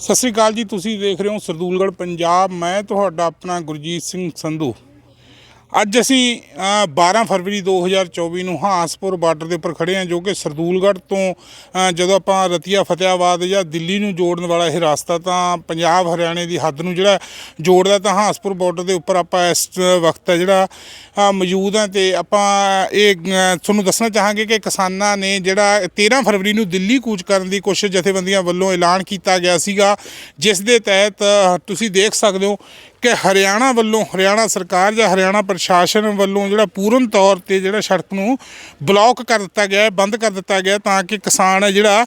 ਸਤਿ ਸ੍ਰੀ ਅਕਾਲ ਜੀ, ਤੁਸੀਂ ਦੇਖ ਰਹੇ ਹੋ ਸਰਦੂਲਗੜ੍ਹ ਪੰਜਾਬ। ਮੈਂ ਤੁਹਾਡਾ ਆਪਣਾ ਗੁਰਜੀਤ ਸਿੰਘ ਸੰਧੂ। ਅੱਜ ਅਸੀਂ ਅ, 12 ਫਰਵਰੀ 2024 ਨੂੰ ਹਾਂਸਪੁਰ ਬਾਰਡਰ ਦੇ ਉੱਪਰ ਖੜੇ ਹਾਂ ਜੋ ਕਿ ਸਰਦੂਲਗੜ੍ਹ ਤੋਂ ਜਦੋਂ ਆਪਾਂ ਰਤੀਆ ਫਤਿਆਬਾਦ ਜਾਂ ਦਿੱਲੀ ਨੂੰ ਜੋੜਨ ਵਾਲਾ ਇਹ ਰਸਤਾ ਤਾਂ ਪੰਜਾਬ ਹਰਿਆਣੇ ਦੀ ਹੱਦ ਨੂੰ ਜਿਹੜਾ ਜੋੜਦਾ ਤਾਂ ਹਾਂਸਪੁਰ ਬਾਰਡਰ ਦੇ ਉੱਪਰ ਆਪਾਂ ਇਸ ਵਕਤ ਜਿਹੜਾ ਮੌਜੂਦ ਹਾਂ ਤੇ ਆਪਾਂ ਇਹ ਤੁਹਾਨੂੰ ਦੱਸਣਾ ਚਾਹਾਂਗੇ ਕਿ ਕਿਸਾਨਾਂ ਨੇ ਜਿਹੜਾ 13 ਫਰਵਰੀ ਨੂੰ ਦਿੱਲੀ ਕੂਚ ਕਰਨ ਦੀ ਕੋਸ਼ਿਸ਼ ਜਥੇਬੰਦੀਆਂ ਵੱਲੋਂ ਐਲਾਨ ਕੀਤਾ ਗਿਆ ਸੀਗਾ ਜਿਸ ਦੇ ਤਹਿਤ ਤੁਸੀਂ ਦੇਖ ਸਕਦੇ ਹੋ ਕਿ ਹਰਿਆਣਾ ਵੱਲੋਂ, ਹਰਿਆਣਾ ਸਰਕਾਰ ਜਾਂ ਹਰਿਆਣਾ ਪ੍ਰਸ਼ਾਸਨ ਵੱਲੋਂ ਜਿਹੜਾ ਪੂਰਨ ਤੌਰ ਤੇ ਜਿਹੜਾ ਸੜਕ ਨੂੰ ਬਲੌਕ ਕਰ ਦਿੱਤਾ ਗਿਆ ਹੈ, ਬੰਦ ਕਰ ਦਿੱਤਾ ਗਿਆ ਤਾਂ ਕਿ ਕਿਸਾਨ ਹੈ ਜਿਹੜਾ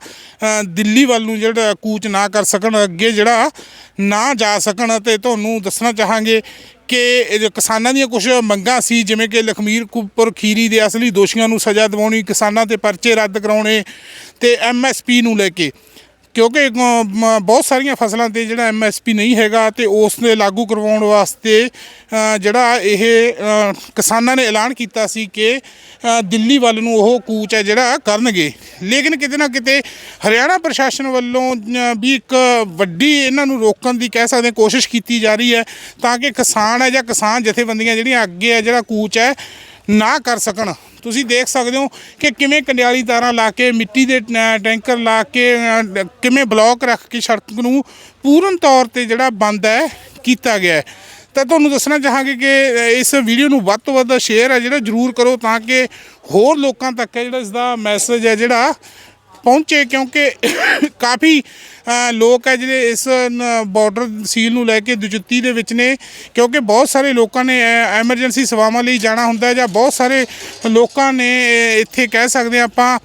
ਦਿੱਲੀ ਵੱਲ ਨੂੰ ਜਿਹੜਾ ਕੂਚ ਨਾ ਕਰ ਸਕਣ, ਅੱਗੇ ਜਿਹੜਾ ਨਾ ਜਾ ਸਕਣ ਤੇ ਤੁਹਾਨੂੰ ਦੱਸਣਾ ਚਾਹਾਂਗੇ ਕਿ ਕਿਸਾਨਾਂ ਦੀਆਂ ਕੁਝ ਮੰਗਾਂ ਸੀ, ਜਿਵੇਂ ਕਿ ਲਖਮੀਰ ਕੁਪਰ ਖੀਰੀ ਦੇ ਅਸਲੀ ਦੋਸ਼ੀਆਂ ਨੂੰ ਸਜ਼ਾ ਦਿਵਾਉਣੀ, ਕਿਸਾਨਾਂ ਤੇ ਪਰਚੇ ਰੱਦ ਕਰਾਉਣੇ ਤੇ ਐਮਐਸਪੀ ਨੂੰ ਲੈ ਕੇ। ਕਿਉਂਕਿ ਬਹੁਤ ਸਾਰੀਆਂ ਫਸਲਾਂ ਤੇ ਜਿਹੜਾ ਐਮਐਸਪੀ ਨਹੀਂ ਹੈਗਾ ਤੇ ਉਸ ਦੇ ਲਾਗੂ ਕਰਵਾਉਣ ਵਾਸਤੇ ਜਿਹੜਾ ਇਹ ਕਿਸਾਨਾਂ ਨੇ ਐਲਾਨ ਕੀਤਾ ਸੀ ਕਿ ਦਿੱਲੀ ਵੱਲ ਨੂੰ ਉਹ ਕੂਚ ਹੈ ਜਿਹੜਾ ਕਰਨਗੇ। ਲੇਕਿਨ ਕਿਤੇ ਨਾ ਕਿਤੇ ਹਰਿਆਣਾ ਪ੍ਰਸ਼ਾਸਨ ਵੱਲੋਂ ਵੀ ਇੱਕ ਵੱਡੀ ਇਹਨਾਂ ਨੂੰ ਰੋਕਣ ਦੀ ਕਹਿ ਸਕਦੇ ਕੋਸ਼ਿਸ਼ ਕੀਤੀ ਜਾ ਰਹੀ ਹੈ ਤਾਂ ਕਿ ਕਿਸਾਨ ਹੈ ਜਾਂ ਕਿਸਾਨ ਜਥੇਬੰਦੀਆਂ ਜਿਹੜੀਆਂ ਅੱਗੇ ਹੈ, ਜਿਹੜਾ ਕੂਚ ਹੈ, ਨਾ ਕਰ ਸਕਣ। ਤੁਸੀਂ ਦੇਖ ਸਕਦੇ ਹੋ ਕਿ ਕਿਵੇਂ ਕੰਡਿਆਲੀ ਤਾਰਾਂ ਲਾ ਕੇ, ਮਿੱਟੀ ਦੇ ਟ- ਟੈਂਕਰ ਲਾ ਕੇ ਕਿਵੇਂ ਬਲੌਕ ਰੱਖ ਕੇ ਸੜਕ ਨੂੰ ਪੂਰਨ ਤੌਰ ਤੇ ਜਿਹੜਾ ਬੰਦ ਹੈ, ਕੀਤਾ ਗਿਆ ਹੈ। ਤਾਂ ਤੁਹਾਨੂੰ ਦੱਸਣਾ ਚਾਹਾਂਗੇ ਕਿ ਇਸ ਵੀਡੀਓ ਨੂੰ ਵੱਧ ਤੋਂ ਵੱਧ ਸ਼ੇਅਰ ਹੈ, ਜਿਹੜਾ ਜਰੂਰ ਕਰੋ ਤਾਂ ਕਿ ਹੋਰ ਲੋਕਾਂ ਤੱਕ ਜਿਹੜਾ ਇਸ ਦਾ ਮੈਸੇਜ ਹੈ, ਜਿਹੜਾ ਪਹੁੰਚੇ ਕਿਉਂਕਿ ਕਾਫੀ ਲੋਕ ਹੈ ਜਿਹੜੇ ਇਸ ਬਾਰਡਰ ਸੀਲ ਨੂੰ ਲੈ ਕੇ ਦੁਚਿੱਤੀ ਦੇ ਵਿੱਚ ਨੇ, ਕਿਉਂਕਿ ਬਹੁਤ ਸਾਰੇ ਲੋਕਾਂ ਨੇ ਐਮਰਜੈਂਸੀ ਸੇਵਾਵਾਂ ਲਈ ਜਾਣਾ ਹੁੰਦਾ ਜਾਂ ਬਹੁਤ ਸਾਰੇ ਲੋਕਾਂ ਨੇ ਇੱਥੇ ਕਹਿ ਸਕਦੇ ਹਾਂ ਆਪਾਂ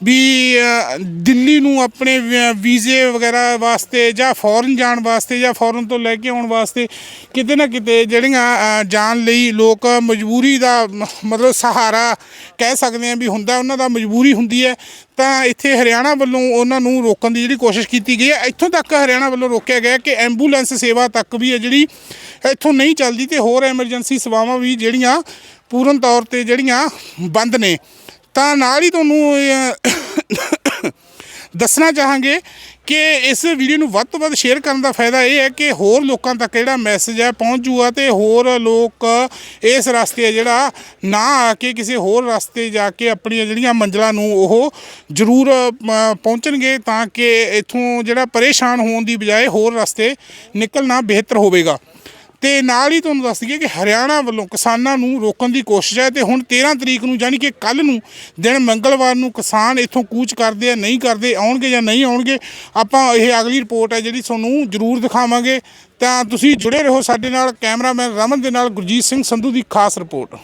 ਵੀ ਦਿੱਲੀ ਨੂੰ ਆਪਣੇ ਵੀਜ਼ੇ ਵਗੈਰਾ ਵਾਸਤੇ ਜਾਂ ਫੋਰਨ ਜਾਣ ਵਾਸਤੇ ਜਾਂ ਫੋਰਨ ਤੋਂ ਲੈ ਕੇ ਆਉਣ ਵਾਸਤੇ ਕਿਤੇ ਨਾ ਕਿਤੇ ਜਿਹੜੀਆਂ ਜਾਣ ਲਈ ਲੋਕ ਮਜਬੂਰੀ ਦਾ ਮਤਲਬ ਸਹਾਰਾ ਕਹਿ ਸਕਦੇ ਆ ਵੀ ਹੁੰਦਾ, ਉਹਨਾਂ ਦਾ ਮਜਬੂਰੀ ਹੁੰਦੀ ਹੈ। ਤਾਂ ਇੱਥੇ ਹਰਿਆਣਾ ਵੱਲੋਂ ਉਹਨਾਂ ਨੂੰ ਰੋਕਣ ਦੀ ਜਿਹੜੀ ਕੋਸ਼ਿਸ਼ ਕੀਤੀ ਗਈ ਹੈ, ਇੱਥੋਂ ਤੱਕ ਹਰਿਆਣਾ ਵੱਲੋਂ ਰੋਕਿਆ ਗਿਆ ਕਿ ਐਂਬੂਲੈਂਸ ਸੇਵਾ ਤੱਕ ਵੀ ਹੈ ਜਿਹੜੀ ਇੱਥੋਂ ਨਹੀਂ ਚੱਲਦੀ ਤੇ ਹੋਰ ਐਮਰਜੈਂਸੀ ਸੇਵਾਵਾਂ ਵੀ ਜਿਹੜੀਆਂ ਪੂਰਨ ਤੌਰ ਤੇ ਜਿਹੜੀਆਂ ਬੰਦ ਨੇ। ਤਾਂ ਨਾਲ ਹੀ ਤੁਹਾਨੂੰ ਇਹ ਦੱਸਣਾ ਚਾਹਾਂਗੇ ਕਿ ਇਸ ਵੀਡੀਓ ਨੂੰ ਵੱਧ ਤੋਂ ਵੱਧ ਸ਼ੇਅਰ ਕਰਨ ਦਾ ਫਾਇਦਾ ਇਹ ਹੈ ਕਿ ਹੋਰ ਲੋਕਾਂ ਤੱਕ ਜਿਹੜਾ ਮੈਸੇਜ ਹੈ ਪਹੁੰਚ ਜੂਗਾ ਤੇ ਹੋਰ ਲੋਕ ਇਸ ਰਸਤੇ ਜਿਹੜਾ ਨਾ ਆ ਕੇ ਕਿਸੇ ਹੋਰ ਰਸਤੇ ਜਾ ਕੇ ਆਪਣੀਆਂ ਜਿਹੜੀਆਂ ਮੰਜ਼ਲਾਂ ਨੂੰ ਉਹ ਜ਼ਰੂਰ ਪਹੁੰਚਣਗੇ ਤਾਂ ਕਿ ਇਥੋਂ ਜਿਹੜਾ ਪਰੇਸ਼ਾਨ ਹੋਣ ਦੀ ਬਜਾਏ ਹੋਰ ਰਸਤੇ ਨਿਕਲਣਾ ਬਿਹਤਰ ਹੋਵੇਗਾ। ਤੇ ਨਾਲ ਹੀ ਤੁਹਾਨੂੰ ਦੱਸ ਦਈਏ ਕਿ ਹਰਿਆਣਾ ਵੱਲੋਂ ਕਿਸਾਨਾਂ ਨੂੰ ਰੋਕਣ ਦੀ ਕੋਸ਼ਿਸ਼ ਹੈ ਤੇ ਹੁਣ 13 ਤਰੀਕ ਨੂੰ ਯਾਨੀ ਕਿ ਕੱਲ ਨੂੰ ਦਿਨ ਮੰਗਲਵਾਰ ਨੂੰ ਕਿਸਾਨ ਇੱਥੋਂ ਕੂਚ ਕਰਦੇ ਆ, ਨਹੀਂ ਕਰਦੇ, ਆਉਣਗੇ ਜਾਂ ਨਹੀਂ ਆਉਣਗੇ, ਆਪਾਂ ਇਹ ਅਗਲੀ ਰਿਪੋਰਟ ਹੈ ਜਿਹੜੀ ਤੁਹਾਨੂੰ ਜ਼ਰੂਰ ਦਿਖਾਵਾਂਗੇ। ਤਾਂ ਤੁਸੀਂ ਜੁੜੇ ਰਹੋ ਸਾਡੇ ਨਾਲ, ਕੈਮਰਾਮੈਨ ਰਮਨ ਦੇ ਨਾਲ ਗੁਰਜੀਤ ਸਿੰਘ ਸੰਧੂ ਦੀ ਖਾਸ ਰਿਪੋਰਟ।